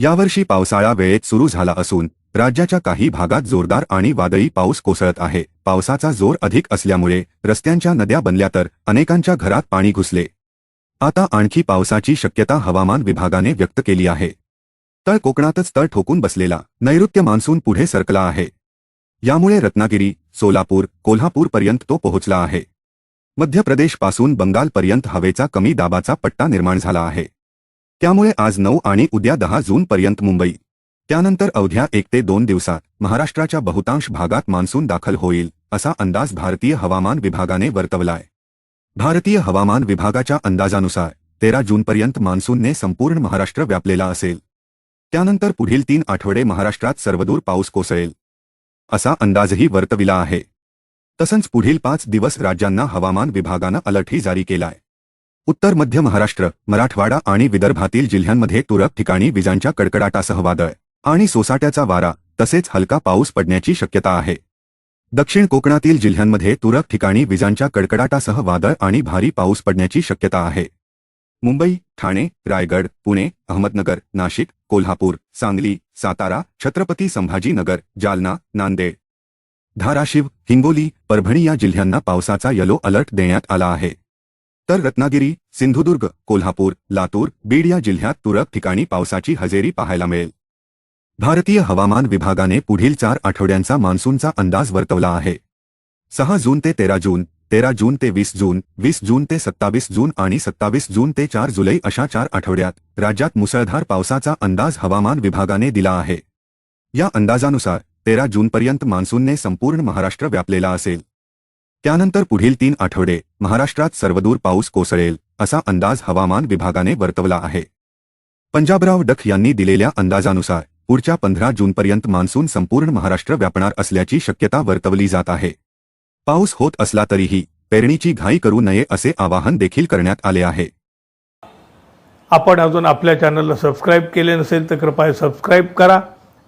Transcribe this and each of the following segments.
यावर्षी पावसाळा वेळेत सुरू झाला असून राज्याच्या काही भागात जोरदार आणि वादळी पाऊस कोसळत आहे. पावसाचा जोर अधिक असल्यामुळे रस्त्यांच्या नद्या बनल्या तर अनेकांच्या घरात पाणी घुसले. आता आणखी पावसाची शक्यता हवामान विभागाने व्यक्त केली आहे. तळ कोकणातच तळ ठोकून बसलेला नैऋत्य मान्सून पुढे सरकला आहे. यामुळे रत्नागिरी सोलापूर कोल्हापूरपर्यंत तो पोहोचला आहे. मध्य प्रदेशपासून बंगालपर्यंत हवेचा कमी दाबाचा पट्टा निर्माण झाला आहे. त्यामुळे आज नऊ आणि उद्या दहा जूनपर्यंत मुंबई. त्यानंतर अवघ्या एक ते दोन दिवसात महाराष्ट्राच्या बहुतांश भागात मान्सून दाखल होईल असा अंदाज भारतीय हवामान विभागाने वर्तवलाय. भारतीय हवामान विभागाच्या अंदाजानुसार तेरा जूनपर्यंत मान्सूनने संपूर्ण महाराष्ट्र व्यापलेला असेल. त्यानंतर पुढील तीन आठवडे महाराष्ट्रात सर्वदूर पाऊस कोसळेल असा अंदाजही वर्तविला आहे. तसंच पुढील पाच दिवस राज्यांना हवामान विभागानं अलर्टही जारी केलाय. उत्तर मध्य महाराष्ट्र मराठवाडा आणि विदर्भातील जिल्ह्यांमध्ये तुरळक ठिकाणी विजांच्या कडकडाटासह वादळ आणि सोसाट्याचा वारा तसेच हलका पाऊस पडण्याची शक्यता आहे. दक्षिण कोकणातील जिल्ह्यांमध्ये तुरळक ठिकाणी विजांच्या कडकडाटासह वादळ आणि भारी पाऊस पडण्याची शक्यता आहे. मुंबई ठाणे रायगड पुणे अहमदनगर नाशिक कोल्हापूर सांगली सातारा छत्रपती संभाजीनगर जालना नांदेड. धाराशिव हिंगोली परभणी या जिल्ह्यांना पावसाचा येलो अलर्ट देण्यात आला आहे. तर रत्नागिरी सिंधुदुर्ग कोल्हापूर लातूर बीड या जिल्ह्यात तुरळक ठिकाणी पावसाची हजेरी पाहायला मिळेल. भारतीय हवामान विभागाने पुढील चार आठवड्यांचा मान्सूनचा अंदाज वर्तवला आहे. सहा जून ते तेरा जून तेरा जून ते वीस जून वीस जून ते सत्तावीस जून आणि सत्तावीस जून ते चार जुलै अशा चार आठवड्यात राज्यात मुसळधार पावसाचा अंदाज हवामान विभागाने दिला आहे. या अंदाजानुसार तेरा जूनपर्यंत मान्सूनने संपूर्ण महाराष्ट्र व्यापलेला असेल. त्यानंतर पुढील तीन आठवडे महाराष्ट्रात सर्वदूर पाऊस कोसळेल असा अंदाज हवामान विभागाने वर्तवला आहे. पंजाबराव डख यांनी दिलेल्या अंदाजानुसार पुढच्या पंधरा जूनपर्यंत मान्सून संपूर्ण महाराष्ट्र व्यापणार असल्याची शक्यता वर्तवली जात आहे. पाऊस होत असला तरीही पेरणीची घाई करू नये असे आवाहन देखील करण्यात आले आहे. आपण अजून आपल्या चॅनलला सबस्क्राईब केले नसेल तर कृपया सबस्क्राईब करा.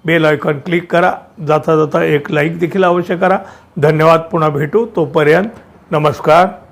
बेल आयकॉन क्लिक करा. जाता जाता एक लाईक देखील अवश्य करा. धन्यवाद. पुन्हा भेटू. तोपर्यंत नमस्कार.